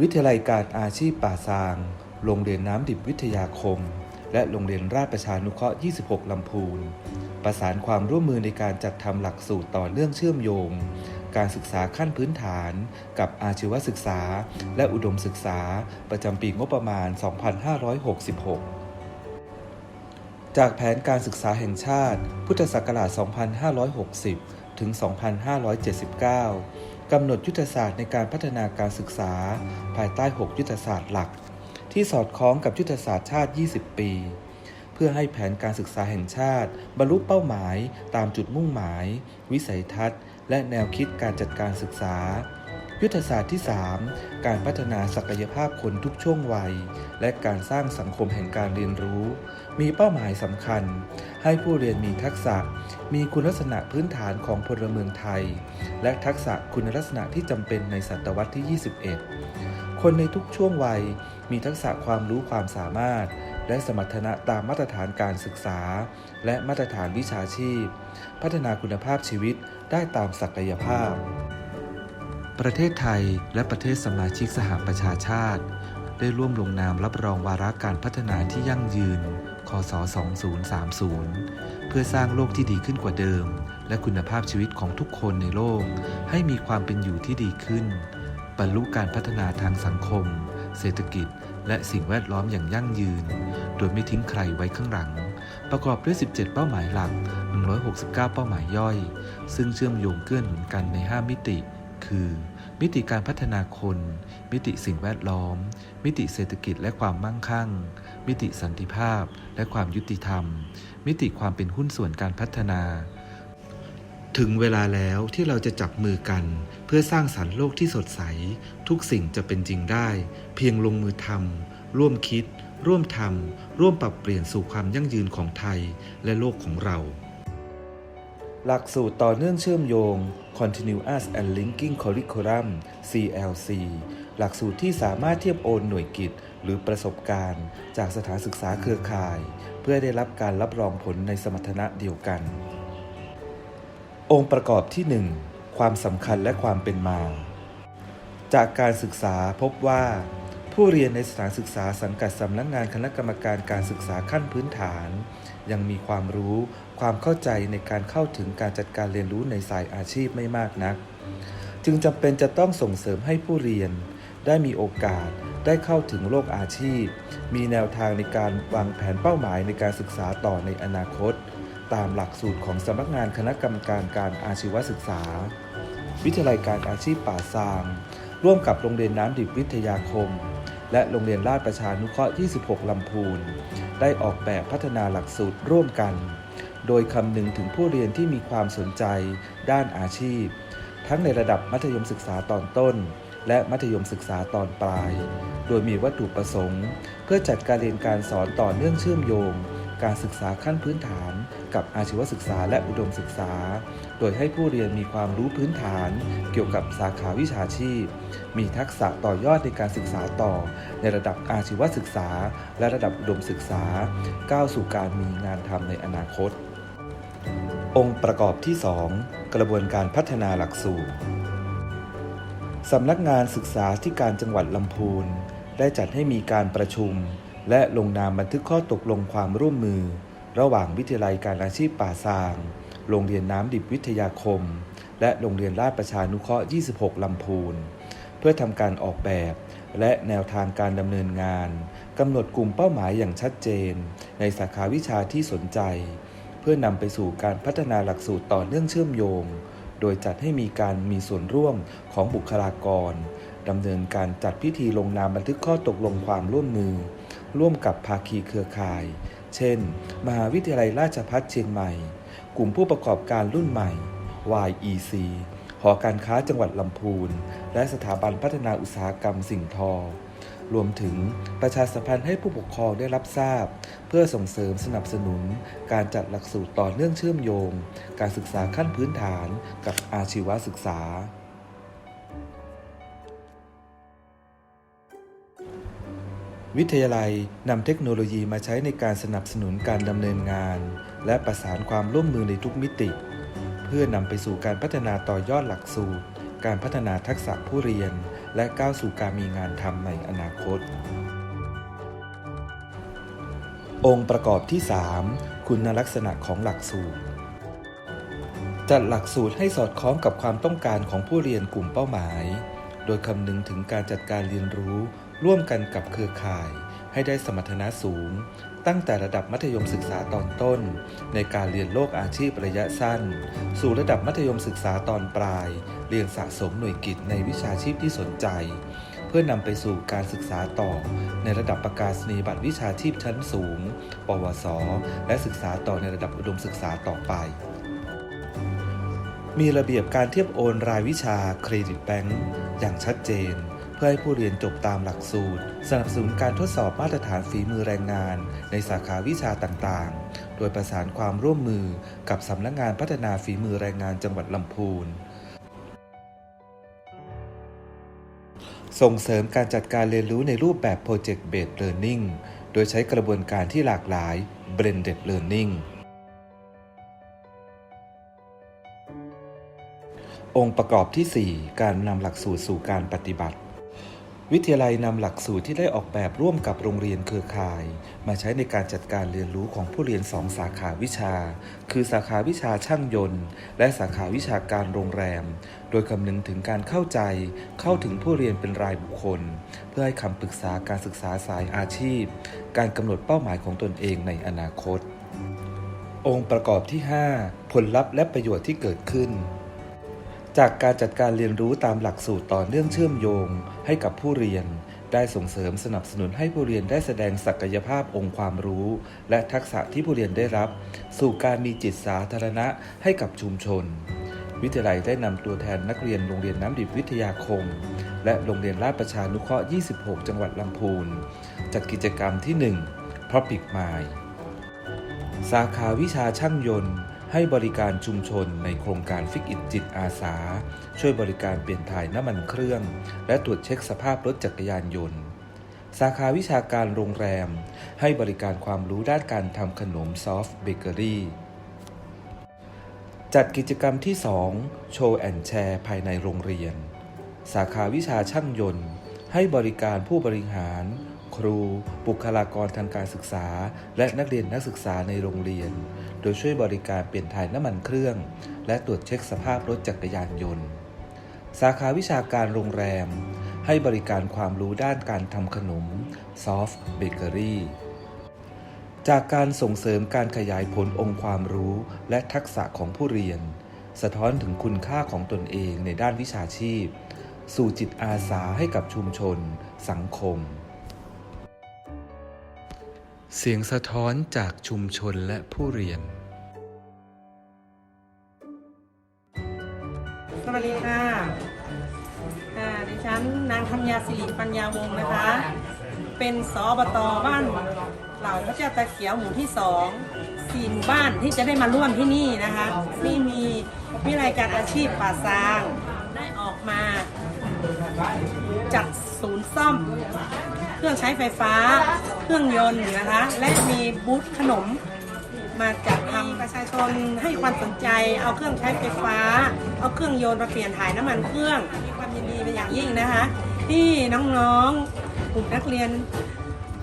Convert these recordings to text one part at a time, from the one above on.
วิทยาลัยการอาชีพป่าซาง โรงเรียนน้ำดิบวิทยาคม และโรงเรียนราชประชานุเคราะห์ 26 ลำพูน ประสานความร่วมมือในการจัดทำหลักสูตรต่อเนื่องเชื่อมโยง การศึกษาขั้นพื้นฐาน กับอาชีวศึกษา และอุดมศึกษาประจำปีงบประมาณ 2566จากแผนการศึกษาแห่งชาติ พุทธศักราช 2560 ถึง 2579 กำหนดยุทธศาสตร์ในการพัฒนาการศึกษา ภายใต้ 6 ยุทธศาสตร์หลัก ที่สอดคล้องกับยุทธศาสตร์ชาติ 20 ปี เพื่อให้แผนการศึกษาแห่งชาติ บรรลุเป้าหมายตามจุดมุ่งหมาย วิสัยทัศน์ และแนวคิดการจัดการศึกษา ยุทธศาสตร์ที่ 3 การพัฒนาศักยภาพคนทุกช่วงวัย และการสร้างสังคมแห่งการเรียนรู้ มีเป้าหมายสำคัญ ให้ผู้เรียนมีทักษะ มีคุณลักษณะพื้นฐานของพลเมืองไทย และทักษะคุณลักษณะที่จำเป็นในศตวรรษที่ 21 คนในทุกช่วงวัย มีทักษะความรู้ความสามารถและสมรรถนะตามมาตรฐานการศึกษา และมาตรฐานวิชาชีพ พัฒนาคุณภาพชีวิตได้ตามศักยภาพ ประเทศไทยและประเทศสมาชิกสหประชาชาติ ได้ร่วมลงนามรับรองวาระการพัฒนาที่ยั่งยืน คศ 2030 เพื่อสร้างโลกที่ดีขึ้นกว่าเดิม และคุณภาพชีวิตของทุกคนในโลก ให้มีความเป็นอยู่ที่ดีขึ้น บรรลุการพัฒนาทางสังคม เศรษฐกิจ และสิ่งแวดล้อมอย่างยั่งยืน โดยไม่ทิ้งใครไว้ข้างหลัง ประกอบด้วย 17 เป้าหมายหลัก 169 เป้าหมายย่อย ซึ่งเชื่อมโยงเกื้อหนุนกันใน 5 มิติ คือ มิติการพัฒนาคน มิติสิ่งแวดล้อม มิติเศรษฐกิจและความมั่งคั่ง มิติสันติภาพและความยุติธรรม มิติความเป็นหุ้นส่วนการพัฒนา ถึงเวลาแล้วที่เราจะจับมือกัน เพื่อสร้างสรรค์โลกที่สดใส ทุกสิ่งจะเป็นจริงได้ เพียงลงมือทำร่วมคิด ร่วมทำร่วมปรับเปลี่ยนสู่ความยั่งยืนของไทยและโลกของเรา หลักสูตรต่อเนื่องเชื่อมโยง Continuous and Linking Curriculum CLC หลักสูตรที่สามารถเทียบโอนหน่วยกิจ หรือประสบการณ์ จากสถานศึกษาเครือข่าย เพื่อได้รับการรับรองผลในสมรรถนะเดียวกัน องค์ประกอบที่ 1 ความสำคัญและความเป็นมา จากการศึกษาพบว่า ผู้เรียนในสถานศึกษาสังกัดสำนักงงานคณะกรรมการการศึกษาขั้นพื้นฐาน ยังมีความรู้ ความเข้าใจในการเข้าถึงการจัดการเรียนรู้ในสายอาชีพไม่มากนัก จึงจำเป็นจะต้องส่งเสริมให้ผู้เรียน ได้มีโอกาสได้เข้าถึงโลกอาชีพ มีแนวทางในการวางแผนเป้าหมายในการศึกษาต่อในอนาคต ตามหลักสูตรของสำนักงานคณะกรรมการการอาชีวศึกษา วิทยาลัยการอาชีพป่าซาง ร่วมกับโรงเรียนน้ำดิบวิทยาคม และโรงเรียนราชประชานุเคราะห์ 26 ลำพูน ได้ออกแบบพัฒนาหลักสูตรร่วมกัน โดยคำนึงถึงผู้เรียนที่มีความสนใจด้านอาชีพ ทั้งในระดับมัธยมศึกษาตอนต้น และมัธยมศึกษาตอนปลาย โดยมีวัตถุประสงค์ เพื่อจัดการเรียนการสอนต่อเนื่องเชื่อมโยง การศึกษาขั้นพื้นฐาน กับอาชีวศึกษาและอุดมศึกษา โดยให้ผู้เรียนมีความรู้พื้นฐานเกี่ยวกับสาขาวิชาชีพ มีทักษะต่อยอดในการศึกษาต่อ ในระดับอาชีวศึกษา และระดับอุดมศึกษา ก้าวสู่การมีงานทำในอนาคต องค์ประกอบที่ 2 กระบวนการพัฒนาหลักสูตรสำนักงานศึกษาที่การจังหวัดลำพูนได้จัดให้มีการประชุม และลงนามบันทึกข้อตกลงความร่วมมือ ระหว่างวิทยาลัยการอาชีพป่าซาง โรงเรียนน้ำดิบวิทยาคม และโรงเรียนราชประชานุเคราะห์ 26 ลำพูน เพื่อทำการออกแบบ และแนวทางการดำเนินงานกำหนดกลุ่มเป้าหมายอย่างชัดเจน ในสาขาวิชาที่สนใจ เพื่อนำไปสู่การพัฒนาหลักสูตรต่อเนื่องเชื่อมโยง โดยจัดให้มีการมีส่วนร่วมของบุคลากรดำเนินการจัดพิธีลงนามบันทึกข้อตกลงความร่วมมือ ร่วมกับภาคีเครือข่าย เช่น มหาวิทยาลัยราชภัฏเชียงใหม่ กลุ่มผู้ประกอบการรุ่นใหม่ YEC หอการค้าจังหวัดลำพูน และสถาบันพัฒนาอุตสาหกรรมสิ่งทอ รวมถึงประชาสัมพันธ์ให้ผู้ปกครองได้รับทราบ เพื่อส่งเสริมสนับสนุน การจัดหลักสูตรต่อเนื่องเชื่อมโยง การศึกษาขั้นพื้นฐานกับอาชีวศึกษา วิทยาลัยนำเทคโนโลยีมาใช้ในการสนับสนุนการดำเนินงาน และประสานความร่วมมือในทุกมิติ เพื่อนำไปสู่การพัฒนาต่อยอดหลักสูตร การพัฒนาทักษะผู้เรียน และก้าวสู่การมีงานทำในอนาคต องค์ประกอบที่ 3 คุณลักษณะของหลักสูตร จัดหลักสูตรให้สอดคล้องกับความต้องการของผู้เรียนกลุ่มเป้าหมาย โดยคำนึงถึงการจัดการเรียนรู้ ร่วมกันกับเครือข่ายให้ได้สมรรถนะสูง ตั้งแต่ระดับมัธยมศึกษาตอนต้น ในการเรียนโลกอาชีพระยะสั้น สู่ระดับมัธยมศึกษาตอนปลาย เรียนสะสมหน่วยกิจในวิชาชีพที่สนใจ เพื่อนำไปสู่การศึกษาต่อ ในระดับประกาศนียบัตรวิชาชีพชั้นสูง ปวส และศึกษาต่อในระดับอุดมศึกษาต่อไปมีระเบียบการเทียบโอนรายวิชาเครดิตแบงก์อย่างชัดเจน เพื่อให้ผู้เรียนจบตามหลักสูตร สนับสนุนการทดสอบมาตรฐานฝีมือแรงงาน ในสาขาวิชาต่างๆ โดยประสานความร่วมมือกับสำนักงานพัฒนาฝีมือแรงงานจังหวัดลำพูนส่งเสริมการจัดการเรียนรู้ในรูปแบบ Project Based Learning โดยใช้กระบวนการที่หลากหลาย Blended Learning องค์ประกอบที่ 4 การนำหลักสูตรสู่การปฏิบัติ วิทยาลัยนำหลักสูตรที่ได้ออกแบบร่วมกับโรงเรียนเครือข่าย มาใช้ในการจัดการเรียนรู้ของผู้เรียนสองสาขาวิชา คือสาขาวิชาช่างยนต์ และสาขาวิชาการโรงแรม โดยคำนึงถึงการเข้าใจเข้าถึงผู้เรียนเป็นรายบุคคล เพื่อให้คำปรึกษาการศึกษาสายอาชีพ การกำหนดเป้าหมายของตนเองในอนาคต องค์ประกอบที่ 5 ผลลัพธ์และประโยชน์ที่เกิดขึ้น จากการจัดการเรียนรู้ตามหลักสูตรต่อเนื่องเชื่อมโยง ให้กับผู้เรียน ได้ส่งเสริมสนับสนุนให้ผู้เรียนได้แสดงศักยภาพองค์ความรู้ และทักษะที่ผู้เรียนได้รับ สู่การมีจิตสาธารณะให้กับชุมชน วิทยาลัยได้นำตัวแทนนักเรียนโรงเรียนน้ำดิบวิทยาคม และโรงเรียนราชประชานุเคราะห์ 26 จังหวัดลำพูน จัดกิจกรรมที่1 Topic Mind สาขาวิชาช่างยนต์ ให้บริการชุมชนในโครงการฟิกอินจิตอาสา ช่วยบริการเปลี่ยนถ่ายน้ำมันเครื่อง และตรวจเช็คสภาพรถจักรยานยนต์ สาขาวิชาการโรงแรม ให้บริการความรู้ด้านการทำขนมซอฟต์เบเกอรี่จัดกิจกรรมที่ 2 โชว์แอนแชร์ภายในโรงเรียน สาขาวิชาช่างยนต์ ให้บริการผู้บริหาร ครู บุคลากรทางการศึกษา และนักเรียนนักศึกษาในโรงเรียน โดยช่วยบริการเปลี่ยนถ่ายน้ำมันเครื่อง และตรวจเช็คสภาพรถจักรยานยนต์ สาขาวิชาการโรงแรม ให้บริการความรู้ด้านการทำขนม ซอฟต์เบเกอรี่ จากการส่งเสริมการขยายผลองค์ความรู้และทักษะของผู้เรียน สะท้อนถึงคุณค่าของตนเองในด้านวิชาชีพสู่จิตอาสาให้กับชุมชน สังคม เสียงสะท้อนจากชุมชนและผู้เรียน สวัสดีค่ะอ่าดิฉันนางธัญญาสิริปัญญาวงศ์นะคะ เป็นสอบตบ้านเหล่าพระเจ้าตาเขียวหมู่ที่สองสี่หมู่บ้านที่จะได้มาร่วมที่นี่นะคะ ที่มีวิทยายการอาชีพป่าซางได้ออกมา จัดศูนย์ซ่อม เครื่องใช้ไฟฟ้า เครื่องยนต์นะคะ และมีบูธขนมมาจัดทำประชาชนให้ความสนใจ เอาเครื่องใช้ไฟฟ้า เอาเครื่องยนต์มาเปลี่ยนถ่ายน้ำมันเครื่องมีความยินดีเป็นอย่างยิ่งนะคะ ที่น้องๆกลุ่มนักเรียน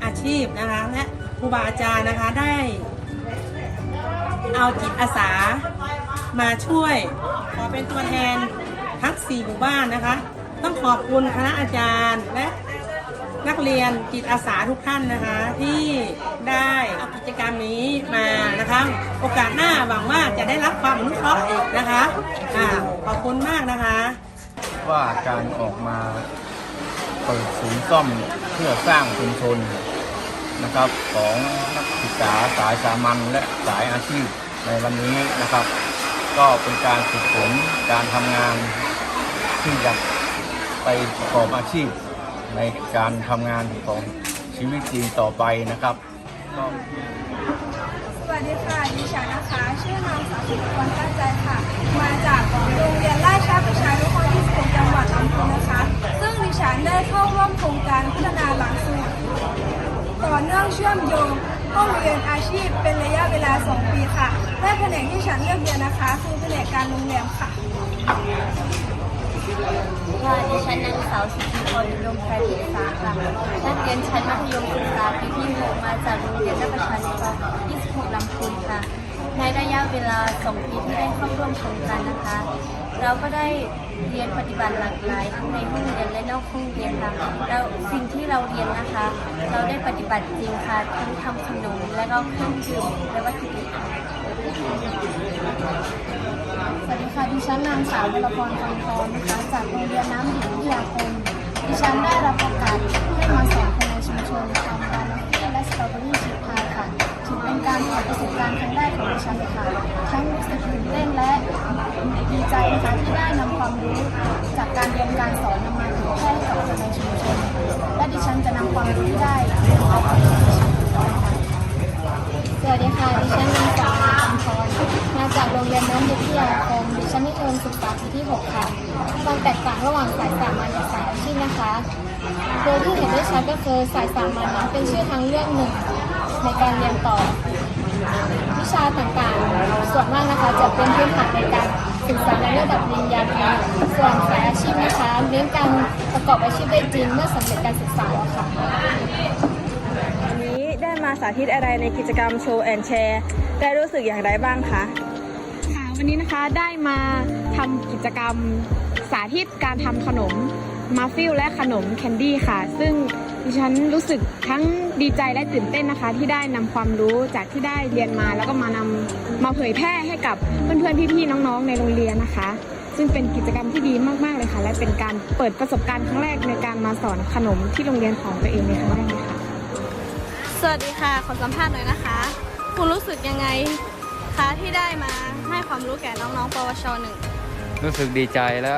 อาชีพนะคะ และครูบาอาจารย์นะคะได้ เอาจิตอาสามาช่วย ขอเป็นตัวแทนทั้ง4หมู่บ้านนะคะ ต้องขอบคุณคณะอาจารย์และนักเรียนจิตอาสาทุกท่านนะคะ ที่ได้เอากิจกรรมนี้มานะคะ โอกาสหน้าหวังว่าจะได้รับความอนุเคราะห์อีกนะคะอ่าขอบคุณมากนะคะ ว่าการออกมาเปิดศูนย์ซ่อมเพื่อสร้างชุมชนนะครับของนักศึกษาสายสามัญและสายอาชีพในวันนี้นะครับ ก็เป็นการฝึกฝนการทำงานที่จะ ไปประกอบอาชีพในการทำงานของชีวิตจริงต่อไปนะครับก็สวัสดีค่ะดิฉันนะคะ ชื่อนางสาวสุภพรตั้งใจค่ะ มาจากโรงเรียนราชประชานุเคราะห์26จังหวัดลำพูนนะคะ ซึ่งดิฉันได้เข้าร่วมโครงการพัฒนาหลักสูตรต่อเนื่องเชื่อมโยงห้องเรียนอาชีพเป็นระยะเวลา 2 ปีค่ะ และแผนกที่ฉันเลือกเรียนนะคะ คือแผนกการโรงแรมค่ะ ค่ะดิฉันนางสาวสิทธิพรยมไพรศึกษาค่ะนักเรียนชั้นมัธยมศึกษาปีที่6มาจากโรงเรียนราชประชานุเคราะห์26ลำพูนค่ะ ในระยะเวลา 2 ปีที่ได้เข้าร่วมโครงการนะคะ เราก็ได้เรียนปฏิบัติหลากหลายทั้งในห้องเรียนและนอกห้องเรียนค่ะแล้วสิ่งที่เราเรียนนะคะ เราได้ปฏิบัติจริงค่ะทั้งทำขนมและก็เครื่องดื่มและวัตถุดิบ ค่ะดิฉันนางสาววรพรคำทองนะคะจากโรงเรียนน้ำหญิงวิทยาคมดิฉันได้รับโอกาสให้มาสอนคนในชุมชนทำบานาเฟ่และสตรอเบอรี่ชิพพายค่ะถือเป็นการเปิดประสบการณ์ครั้งแรกของดิฉันค่ะทั้งรู้สึกตื่นเต้นและดีใจนะคะที่ได้นำความรู้จากการเรียนการสอนนำมาเผยแพร่ให้กับคนในชุมชนและดิฉันจะนำความรู้ที่ได้เอาไปใช้ในชีวิตต่อค่ะสวัสดีค่ะดิฉันนางสาวคำพรมา จากโรงเรียนน้ำวิทยาคมดิฉันนิทอมศึกษาปีที่ 6 ค่ะ ความแตกต่างระหว่างสายสามัญกับสายอาชีพนะคะ โดยที่เห็นได้ชัดก็คือสายสามัญนั้นเป็นชื่อทางเลือกหนึ่งในการเรียนต่อ วิชาต่างๆ ส่วนมากนะคะจะเป็นพื้นฐานในการศึกษาในระดับปริญญาตรีส่วนสายอาชีพนะคะเน้นการประกอบอาชีพได้จริงเมื่อสำเร็จการศึกษาแล้วค่ะวันนี้ได้มาสาธิตอะไรในกิจกรรมโชว์แอนแชร์ได้รู้สึกอย่างไรบ้างคะ วันนี้นะคะได้มาทำกิจกรรมสาธิตการทำขนมมาฟิลและขนมแคนดี้ค่ะ ซึ่งดิฉันรู้สึกทั้งดีใจและตื่นเต้นนะคะ ที่ได้นำความรู้จากที่ได้เรียนมา แล้วก็มานำมาเผยแพร่ให้กับเพื่อนๆพี่ๆน้องๆ ในโรงเรียนนะคะ ซึ่งเป็นกิจกรรมที่ดีมากๆเลยค่ะ และเป็นการเปิดประสบการณ์ครั้งแรกในการมาสอนขนมที่โรงเรียนของตัวเองในครั้งแรกเลยค่ะสวัสดีค่ะขอสัมภาษณ์หน่อยนะคะ คุณรู้สึกยังไง คะที่ได้มาให้ความรู้แก่น้องๆ ปวชหนึ่งรู้สึกดีใจและ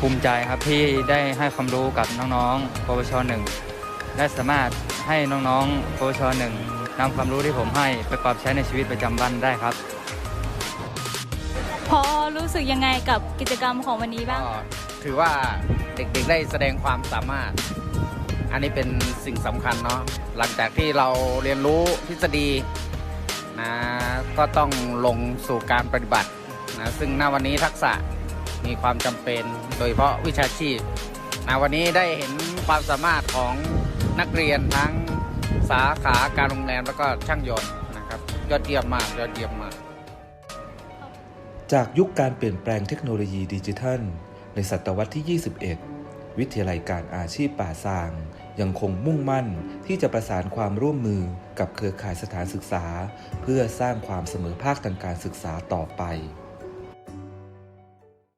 ภูมิใจครับที่ได้ให้ความรู้กับน้องๆ ปวชหนึ่งและสามารถให้น้องๆ ปวชหนึ่งนำความรู้ที่ผมให้ไปปรับใช้ในชีวิตประจำวันได้ครับ พอรู้สึกยังไงกับกิจกรรมของวันนี้บ้าง ก็ถือว่าเด็กๆได้แสดงความสามารถ อันนี้เป็นสิ่งสำคัญเนาะหลังจากที่เราเรียนรู้ทฤษฎี นะก็ต้องลงสู่การปฏิบัตินะซึ่งณวันนี้ทักษะมีความจำเป็นโดยเฉพาะวิชาชีพนะวันนี้ได้เห็นความสามารถของนักเรียนทั้งสาขาการโรงแรมแล้วก็ช่างยนต์นะครับยอดเยี่ยมมากยอดเยี่ยมมาก จากยุคการเปลี่ยนแปลงเทคโนโลยีดิจิทัล ในศตวรรษที่ 21 วิทยาลัยการอาชีพป่าซาง ยังคงมุ่งมั่นที่จะประสานความร่วมมือกับเครือข่ายสถานศึกษา เพื่อสร้างความเสมอภาคทางการศึกษาต่อไป